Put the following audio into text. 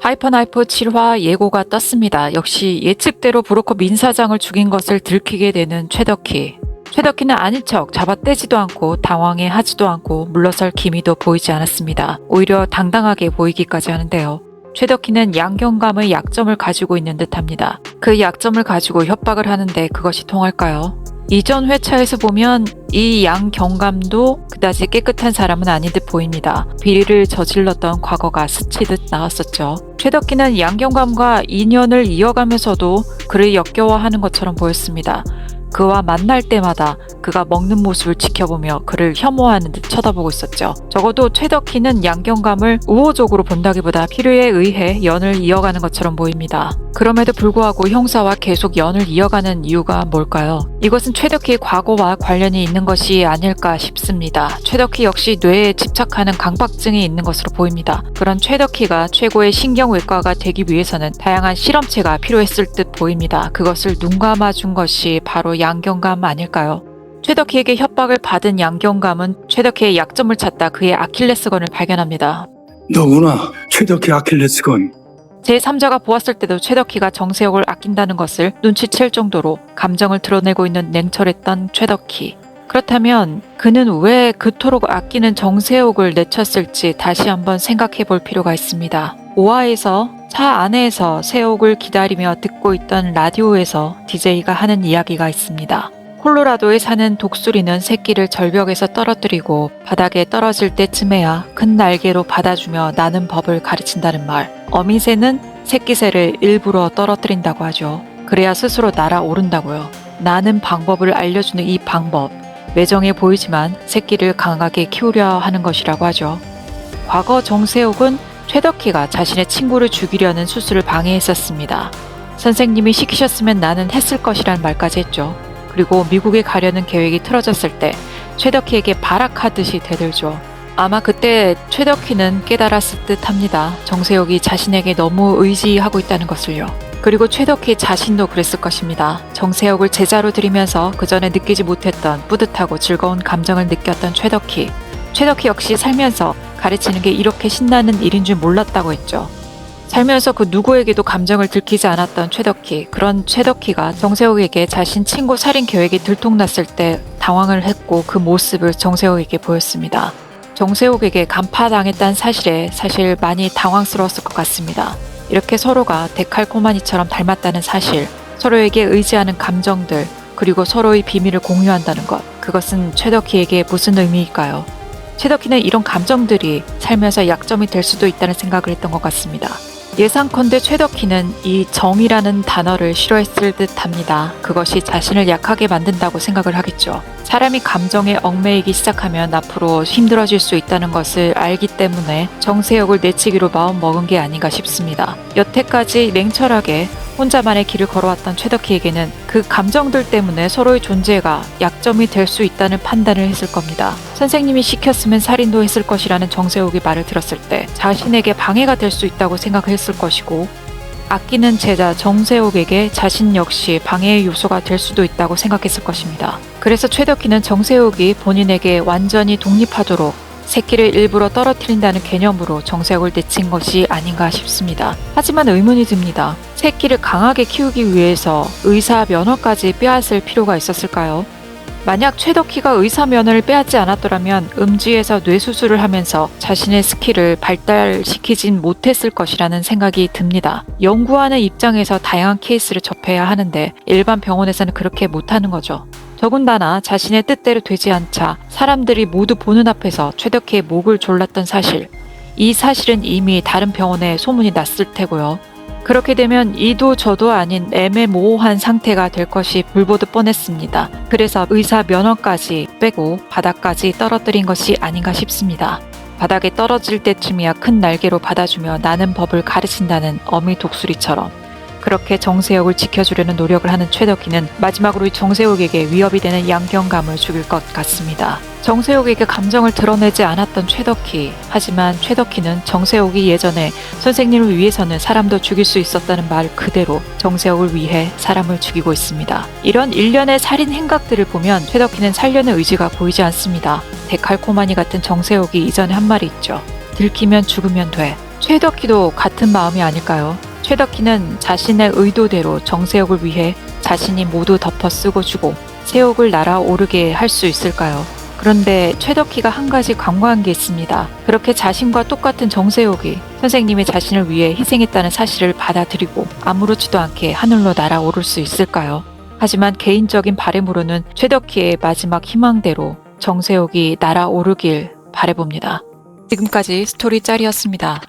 하이퍼나이프 7화 예고가 떴습니다. 역시 예측대로 브로커 민 사장을 죽인 것을 들키게 되는 최덕희. 최덕희는 아닌 척 잡아떼지도 않고 당황해 하지도 않고 물러설 기미도 보이지 않았습니다. 오히려 당당하게 보이기까지 하는데요. 최덕희는 양경감의 약점을 가지고 있는 듯합니다. 그 약점을 가지고 협박을 하는데 그것이 통할까요? 이전 회차에서 보면 이 양 경감도 그다지 깨끗한 사람은 아닌 듯 보입니다. 비리를 저질렀던 과거가 스치듯 나왔었죠. 최덕희는 양 경감과 인연을 이어가면서도 그를 역겨워하는 것처럼 보였습니다. 그와 만날 때마다 그가 먹는 모습을 지켜보며 그를 혐오하는 듯 쳐다보고 있었죠. 적어도 최덕희는 양경감을 우호적으로 본다기보다 필요에 의해 연을 이어가는 것처럼 보입니다. 그럼에도 불구하고 형사와 계속 연을 이어가는 이유가 뭘까요? 이것은 최덕희의 과거와 관련이 있는 것이 아닐까 싶습니다. 최덕희 역시 뇌에 집착하는 강박증이 있는 것으로 보입니다. 그런 최덕희가 최고의 신경외과가 되기 위해서는 다양한 실험체가 필요했을 듯 보입니다. 그것을 눈 감아준 것이 바로 양경감 아닐까요? 최덕희에게 협박을 받은 양경감은 최덕희의 약점을 찾다 그의 아킬레스건을 발견합니다. 너구나 최덕희 아킬레스건 제3자가 보았을 때도 최덕희가 정세혁을 아낀다는 것을 눈치챌 정도로 감정을 드러내고 있는 냉철했던 최덕희. 그렇다면 그는 왜 그토록 아끼는 정세욱을 내쳤을지 다시 한번 생각해 볼 필요가 있습니다. 5화에서 차 안에서 세옥을 기다리며 듣고 있던 라디오에서 DJ가 하는 이야기가 있습니다. 콜로라도에 사는 독수리는 새끼를 절벽에서 떨어뜨리고 바닥에 떨어질 때쯤에야 큰 날개로 받아주며 나는 법을 가르친다는 말. 어미새는 새끼새를 일부러 떨어뜨린다고 하죠. 그래야 스스로 날아오른다고요. 나는 방법을 알려주는 이 방법. 매정해 보이지만 새끼를 강하게 키우려 하는 것이라고 하죠. 과거 정세욱은 최덕희가 자신의 친구를 죽이려는 수술을 방해했었습니다. 선생님이 시키셨으면 나는 했을 것이란 말까지 했죠. 그리고 미국에 가려는 계획이 틀어졌을 때 최덕희에게 발악하듯이 대들죠. 아마 그때 최덕희는 깨달았을 듯 합니다. 정세혁이 자신에게 너무 의지하고 있다는 것을요. 그리고 최덕희 자신도 그랬을 것입니다. 정세혁을 제자로 들이면서 그 전에 느끼지 못했던 뿌듯하고 즐거운 감정을 느꼈던 최덕희. 최덕희 역시 살면서 가르치는 게 이렇게 신나는 일인 줄 몰랐다고 했죠. 살면서 그 누구에게도 감정을 들키지 않았던 최덕희. 그런 최덕희가 정세욱에게 자신 친구 살인 계획이 들통났을 때 당황을 했고 그 모습을 정세욱에게 보였습니다. 정세욱에게 간파당했다는 사실에 사실 많이 당황스러웠을 것 같습니다. 이렇게 서로가 데칼코마니처럼 닮았다는 사실, 서로에게 의지하는 감정들, 그리고 서로의 비밀을 공유한다는 것, 그것은 최덕희에게 무슨 의미일까요? 최덕희는 이런 감정들이 살면서 약점이 될 수도 있다는 생각을 했던 것 같습니다. 예상컨대 최덕희는 이 정이라는 단어를 싫어했을 듯 합니다. 그것이 자신을 약하게 만든다고 생각을 하겠죠. 사람이 감정에 얽매이기 시작하면 앞으로 힘들어질 수 있다는 것을 알기 때문에 정세혁을 내치기로 마음 먹은 게 아닌가 싶습니다. 여태까지 냉철하게 혼자만의 길을 걸어왔던 최덕희에게는 그 감정들 때문에 서로의 존재가 약점이 될 수 있다는 판단을 했을 겁니다. 선생님이 시켰으면 살인도 했을 것이라는 정세욱의 말을 들었을 때 자신에게 방해가 될 수 있다고 생각했을 것이고 아끼는 제자 정세욱에게 자신 역시 방해의 요소가 될 수도 있다고 생각했을 것입니다. 그래서 최덕희는 정세욱이 본인에게 완전히 독립하도록 새끼를 일부러 떨어뜨린다는 개념으로 정세욱을 내친 것이 아닌가 싶습니다. 하지만 의문이 듭니다. 새끼를 강하게 키우기 위해서 의사 면허까지 빼앗을 필요가 있었을까요? 만약 최덕희가 의사 면허를 빼앗지 않았더라면 음지에서 뇌수술을 하면서 자신의 스킬을 발달시키진 못했을 것이라는 생각이 듭니다. 연구하는 입장에서 다양한 케이스를 접해야 하는데 일반 병원에서는 그렇게 못하는 거죠. 더군다나 자신의 뜻대로 되지 않자 사람들이 모두 보는 앞에서 최덕희의 목을 졸랐던 사실. 이 사실은 이미 다른 병원에 소문이 났을 테고요. 그렇게 되면 이도 저도 아닌 애매모호한 상태가 될 것이 불보듯 뻔했습니다. 그래서 의사 면허까지 빼고 바닥까지 떨어뜨린 것이 아닌가 싶습니다. 바닥에 떨어질 때쯤이야 큰 날개로 받아주며 나는 법을 가르친다는 어미 독수리처럼 그렇게 정세혁을 지켜주려는 노력을 하는 최덕희는 마지막으로 정세혁에게 위협이 되는 양경감을 죽일 것 같습니다. 정세혁에게 감정을 드러내지 않았던 최덕희. 하지만 최덕희는 정세혁이 예전에 선생님을 위해서는 사람도 죽일 수 있었다는 말 그대로 정세혁을 위해 사람을 죽이고 있습니다. 이런 일련의 살인 행각들을 보면 최덕희는 살려는 의지가 보이지 않습니다. 데칼코마니 같은 정세혁이 이전에 한 말이 있죠. 들키면 죽으면 돼. 최덕희도 같은 마음이 아닐까요? 최덕희는 자신의 의도대로 정세혁을 위해 자신이 모두 덮어 쓰고 주고 세옥을 날아오르게 할 수 있을까요? 그런데 최덕희가 한 가지 간과한 게 있습니다. 그렇게 자신과 똑같은 정세옥이 선생님이 자신을 위해 희생했다는 사실을 받아들이고 아무렇지도 않게 하늘로 날아오를 수 있을까요? 하지만 개인적인 바램으로는 최덕희의 마지막 희망대로 정세옥이 날아오르길 바래봅니다. 지금까지 스토리 짤이었습니다.